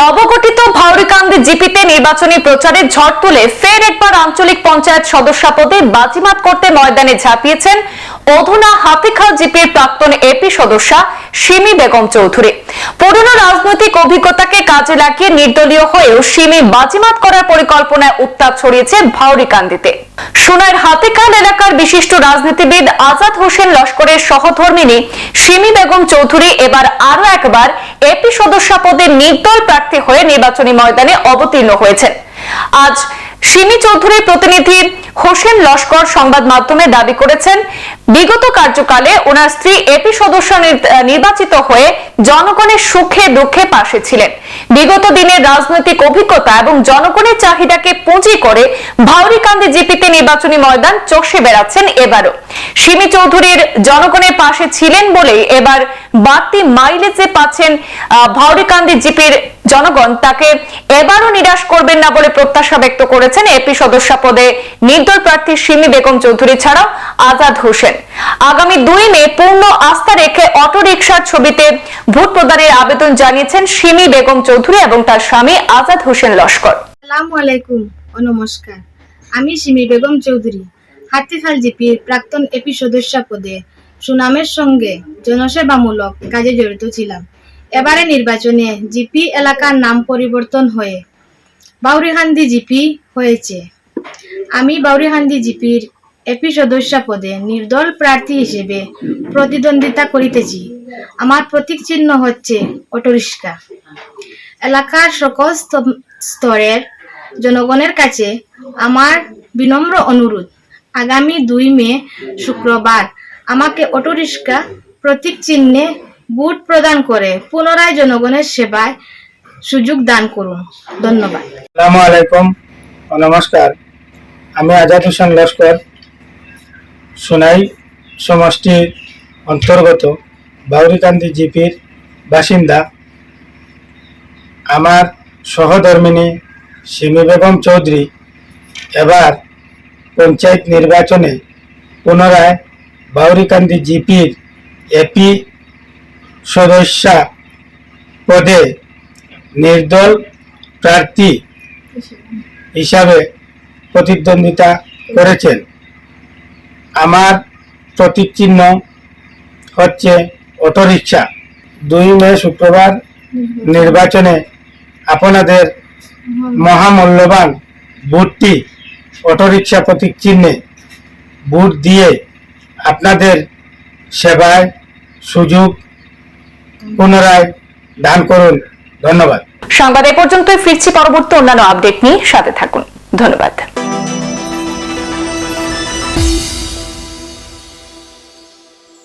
নবগঠিত ভাউরিকান্দি জিপিতে নির্বাচনী প্রচারে ঝড় তুলে ফের একবার আঞ্চলিক পঞ্চায়েত সদস্যা পদে বাজিমাত করতে ময়দানে ঝাঁপিয়েছেন অধুনা হাতিখাল জিপির প্রাক্তন এপি সদস্যা সিমি বেগম চৌধুরী। পুরনো রাজনৈতিক অভিজ্ঞতাকে কাজে লাগিয়ে নির্দলীয় হয়েও সিমি বাজিমাত করার পরিকল্পনায় উত্তাপ ছড়িয়েছে ভাউরিকান্দিতে সোনার হাতিখাল এলাকার বিশিষ্ট রাজনীতিবিদ আজাদ হোসেন লস্করের সহধর্মিনী সিমি বেগম চৌধুরী এবার আরও একবার এপি সদস্য পদে নির্দল প্রার্থী হয়ে নির্বাচনী ময়দানে অবতীর্ণ হয়েছেন। আজ সিমি চৌধুরীর প্রতিনিধি হোসেন লস্কর সংবাদ মাধ্যমে দাবি করেছেন, বিগত কার্যকালে ওনার স্ত্রী এপি সদস্য নির্বাচিত হয়ে জনগণের সুখে দুঃখে পাশে ছিলেন। বিগত দিনের রাজনৈতিক অভিজ্ঞতা এবং জনগণের চাহিদাকে পুঁজি করে ভাউরিকান্দি জিপিতে নির্বাচনী ময়দান চষে বেড়াচ্ছেন এবারও। সিমি চৌধুরীর জনগণের পাশে ছিলেন বলেই এবার বাড়তি মাইলেজে পাচ্ছেন ভাউরিকান্দি জিপির জনগণ। তাকে এবারও নিরাশ করবেন না বলে প্রত্যাশা ব্যক্ত করেছেন এপি সদস্য পদে নির্দল প্রার্থী সিমি বেগম চৌধুরী ছাড়াও আজাদ হোসেন। আগামী দুই মে পূর্ণ আস্থা রেখে অটোরিকশার ছবিতে ভোট প্রদানের আবেদন জানিয়েছেন সিমি বেগম চৌধুরী এবং তার স্বামী আজাদ হোসেন লস্কর। নমস্কার। আমি বেগম চৌধুরী, হাতিখাল জিপির প্রাক্তন এপি সদস্য পদে সুনামের সঙ্গে জনসেবামূলক কাজে জড়িত ছিলাম। এবারে নির্বাচনে জিপি এলাকার নাম পরিবর্তন হয়ে বাউরিহান্দি জিপি হয়েছে। আমি বাউরিহান্দি জিপির এপি সদস্য পদে নির্দল প্রার্থী হিসেবে প্রতিদ্বন্দ্বিতা করিতেছি। আমার প্রতীক চিহ্ন হচ্ছে অটোরিক্সা। এলাকার সকল স্তরের জনগণের কাছে আমার বিনম্র অনুরোধ। আগামী দুই মে শুক্রবার আমাকে অটোরিক্সা প্রতীক চিহ্নে বুট প্রদান করে পুনরায় জনগণের সেবায় সুযোগ দান করুন। ধন্যবাদ। আসসালামু আলাইকুম। নমস্কার। আমি আজাদ হোসেন লস্কর, সোনাই সমষ্টির অন্তর্গত বাউরিকান্দি জিপির বাসিন্দা। আমার সহধর্মিনী সিমি বেগম চৌধুরী এবার পঞ্চায়েত নির্বাচনে পুনরায় বাউরিকান্দি জিপির এপি সদস্যা পদে নির্দল প্রার্থী হিসাবে প্রতিদ্বন্দ্বিতা করেছেন। আমার প্রতীক চিহ্ন হচ্ছে অটোরিকশা। দুই মে শুক্রবার নির্বাচনে আপনাদের মহামূল্যবান ভোটটি অটোরিকশা প্রতীক চিহ্নে ভোট দিয়ে আপনাদের সেবায় সুযোগ পুনরায় দান করুন। ধন্যবাদ। সংবাদ এ পর্যন্তই, ফিরছি পরবর্তী অন্যান্য আপডেট নিয়ে। সাথে থাকুন। ধন্যবাদ।